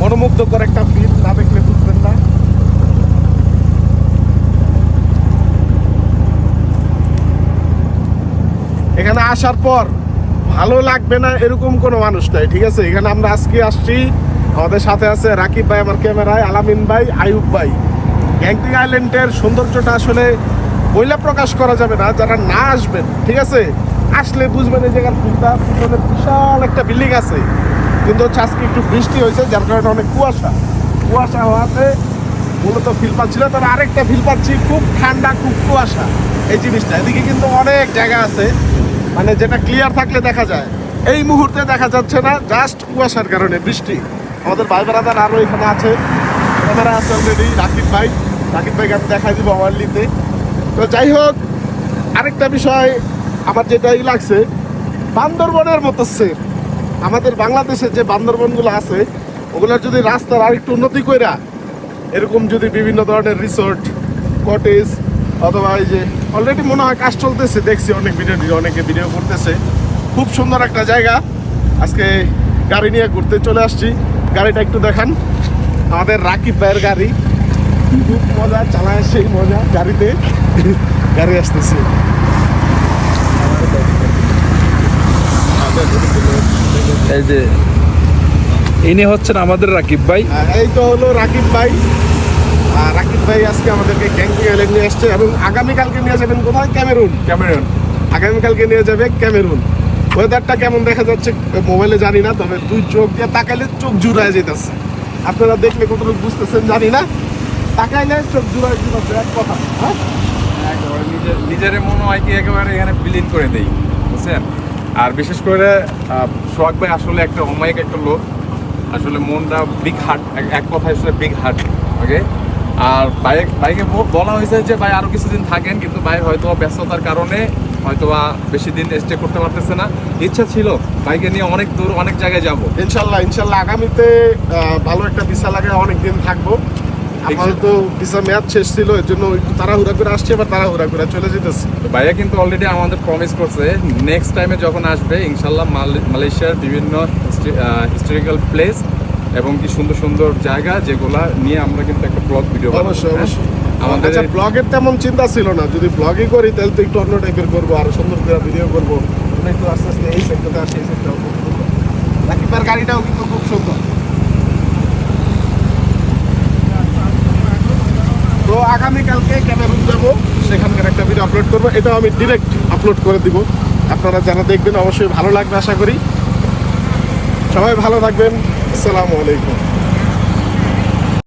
মনোমুগ্ধকর একটা ফিল না দেখলে বুঝবেন না। এখানে আসার পর ভালো লাগবে না এরকম কোনো মানুষ নাই, ঠিক আছে? এখানে আমরা আজকে আসছি। আমাদের সাথে আছে রাকিব ভাই আমার ক্যামেরায়, আলামিন ভাই আয়ুব ভাই। গ্যাংটিং আইল্যান্ডের সৌন্দর্যটা আসলে বইলা প্রকাশ করা যাবে না, যারা না আসবেন, ঠিক আছে? আসলে বুঝবেন এই জায়গার ফিলটা বিশাল একটা বিল্ডিং আছে। কিন্তু হচ্ছে আজকে একটু বৃষ্টি হয়েছে, যার কারণে অনেক কুয়াশা। কুয়াশা হওয়াতে মূলত ফিল পাচ্ছি না, তবে আরেকটা ফিল পাচ্ছি, খুব ঠান্ডা, খুব কুয়াশা এই জিনিসটা। এদিকে কিন্তু অনেক জায়গা আছে মানে যেটা ক্লিয়ার থাকলে দেখা যায়। এই মুহূর্তে দেখা যাচ্ছে না জাস্ট কুয়াশার কারণে বৃষ্টি। আমাদের ভাই বেড়াদার আরও এখানে আছে, ক্যামেরা আছে অলরেডি রাকিব ভাই। রাকিব ভাইকে আমি দেখাই দিব ওয়ার্লিতে তো যাই হোক, আরেকটা বিষয় আমার যেটাই লাগছে, বান্দরবনের মতো সেফ আমাদের বাংলাদেশে যে বান্দরবনগুলো আছে, ওগুলোর যদি রাস্তার আরেকটু উন্নতি কইরা এরকম যদি বিভিন্ন ধরনের রিসোর্ট কটেজ অথবা এই যে অলরেডি মনে হয় কাজ চলতেছে, দেখছি অনেক ভিডিও অনেকে ভিডিও করতেছে। খুব সুন্দর একটা জায়গা। আজকে গাড়ি নিয়ে ঘুরতে চলে আসছি। গাড়িটা একটু দেখান। আমাদের রাকিব ভাইয়ের গাড়ি। খুব মজা, চালায় সেই মজা গাড়িতে। গাড়ি আসতেছে। এই যে ইনি হচ্ছেন আমাদের রাকিব ভাই। এই তো হলো রাকিব ভাই। রাকিব ভাই আজকে আমাদেরকে ক্যাম্পিং আইল্যান্ড নিয়ে আসছে এবং আগামীকালকে নিয়ে যাবেন কোথায়? ক্যামেরুন। ক্যামেরন। আগামীকালকে নিয়ে যাবে ক্যামেরুন। ওয়েদারটা কেমন দেখা যাচ্ছে? মোবাইলে জানি না তবে দুই চোখ দিয়ে তাকাইলে চোখ জুড়ায় যেতেছে। আপনারা দেখলে কতটুকু বুঝতেছেন জানি না। তাকাইলে চোখ জুড়ায় যেতেছে এক কথা। হ্যাঁ? একেবারে নিজের নিজের মনে হয় কি একেবারে এখানে বিলীন করে দেই। বুঝছেন? আর বিশেষ করে সোহাগ ভাই আসলে একটা অমায়িক একটা লোক। আসলে মনটা বিগ হার্ট এক কথায় আসলে বিগ হার্ট ওকে আর বাইক বাইকে বলা হয়েছে যে ভাই আরও কিছুদিন থাকেন, কিন্তু ভাই হয়তো ব্যস্ততার কারণে হয়তো বা বেশি দিন স্টে করতে পারতেছে না। ইচ্ছা ছিল বাইকে নিয়ে অনেক দূর, অনেক জায়গায় যাব। ইনশাল্লাহ ইনশাল্লাহ আগামীতে ভালো একটা ভিসা লাগে অনেক দিন থাকব। আপাতত ভিসা মেয়াদ শেষ ছিল এর জন্য তাড়াহুড়া করে আসছে এবার তাড়াহুড়া করে চলে যেতেছে। তো ভাইয়া কিন্তু অলরেডি আমাদের প্রমিস করছে নেক্সট টাইমে যখন আসবে ইনশাল্লাহ মাল- মালয়েশিয়ার বিভিন্ন হিস্টোরিক্যাল প্লেস এবং কি সুন্দর সুন্দর জায়গা যেগুলা নিয়ে আমরা কিন্তু একটা ব্লগ ভিডিও অবশ্যই অবশ্যই। আমাদের আচ্ছা ব্লগের তেমন চিন্তা ছিল না। যদি ব্লগই করি তাহলে তো একটু অন্য টাইপের করব আর সুন্দর করে ভিডিও করব। একটু আস্তে আস্তে এই সেক্টরে আসি এই সেক্টরে গাড়িটাও কিন্তু খুব সুন্দর তো আগামীকালকে ক্যামেরুন যাব, সেখানকার একটা ভিডিও আপলোড করব। এটাও আমি ডিরেক্ট আপলোড করে দিব। আপনারা যারা দেখবেন, অবশ্যই ভালো লাগবে আশা করি। সবাই ভালো থাকবেন। আসসালামু আলাইকুম।